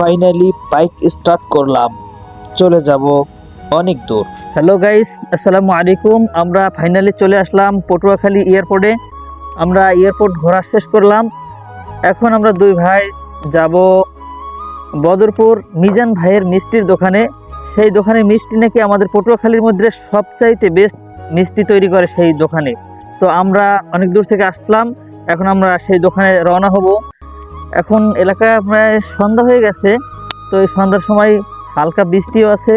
Finally bike start করলাম। চলে যাব অনেক দূর। হ্যালো গাইস আসসালামু আলাইকুম। আমরা ফাইনালি চলে আসলাম পটুয়াখালী এয়ারপোর্টে আমরা এয়ারপোর্ট ঘোরা শেষ করলাম। এখন আমরা দুই ভাই যাব বদরপুর মিজান ভাইয়ের মিষ্টির দোকানে। সেই দোকানের মিষ্টি নাকি আমাদের পটুয়াখালীর মধ্যে সবচাইতে বেস্ট মিষ্টি তৈরি করে সেই দোকানে। তো আমরা অনেক দূর থেকে আসলাম। এখন আমরা সেই দোকানে রওনা হব। এখন এলাকা প্রায় সন্ধ্যা হয়ে গেছে, তো এই সন্ধ্যার সময় হালকা বৃষ্টিও আছে।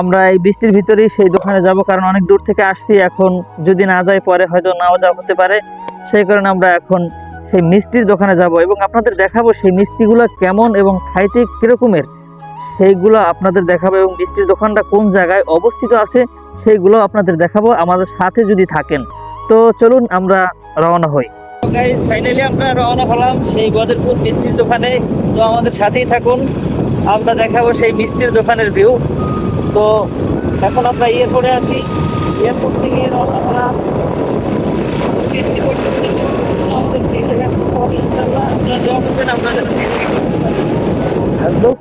আমরা এই বৃষ্টির ভিতরেই সেই দোকানে যাব, কারণ অনেক দূর থেকে আসছি। এখন যদি না যাই, পরে হয়তো নাও যাওয়া হতে পারে। সেই কারণে আমরা এখন সেই মিষ্টির দোকানে যাব এবং আপনাদের দেখাবো সেই মিষ্টিগুলো কেমন এবং খাইতে কীরকমের। সেইগুলো আপনাদের দেখাবো এবং মিষ্টির দোকানটা কোন জায়গায় অবস্থিত আছে, সেইগুলো আপনাদের দেখাবো। আমাদের সাথে যদি থাকেন। তো চলুন আমরা রওনা হই। গাইস ফাইনালি আমরা রওনা হলাম সেই বদরপুর মিষ্টির দোকানে। তো আমাদের সাথেই থাকুন, আমরা দেখাবো সেই মিষ্টির দোকানের ভিউ তো এখন আমরা এয়ারপোর্টে আছি। এয়ারপোর্ট থেকে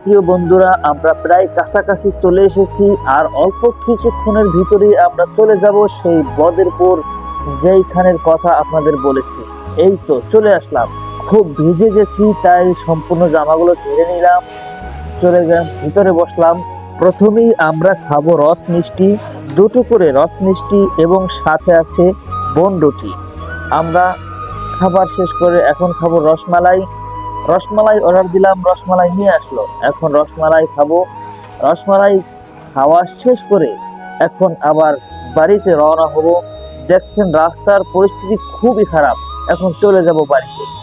প্রিয় বন্ধুরা, আমরা প্রায় কাছাকাছি চলে এসেছি আর অল্প কিছুক্ষণের ভিতরেই আমরা চলে যাব সেই বদেরপুর যেইখানের কথা আপনাদের বলেছি। এই তো চলে আসলাম। খুব ভিজে গেছি, তাই সম্পূর্ণ জামাগুলো ঝেড়ে নিলাম। চলে গেলাম, ভিতরে বসলাম। প্রথমেই আমরা খাব রস মিষ্টি, দুটো করে রস মিষ্টি এবং সাথে আছে বনরুটি আমরা খাবার শেষ করে এখন খাব রসমালাই। রসমালাই অর্ডার দিলাম, রসমালাই নিয়ে আসলো। এখন রসমালাই খাব। রসমালাই খাওয়া শেষ করে এখন আবার বাড়িতে রওনা হব। দেখছেন রাস্তার পরিস্থিতি খুবই খারাপ। এখন চলে যাব বাড়িতে।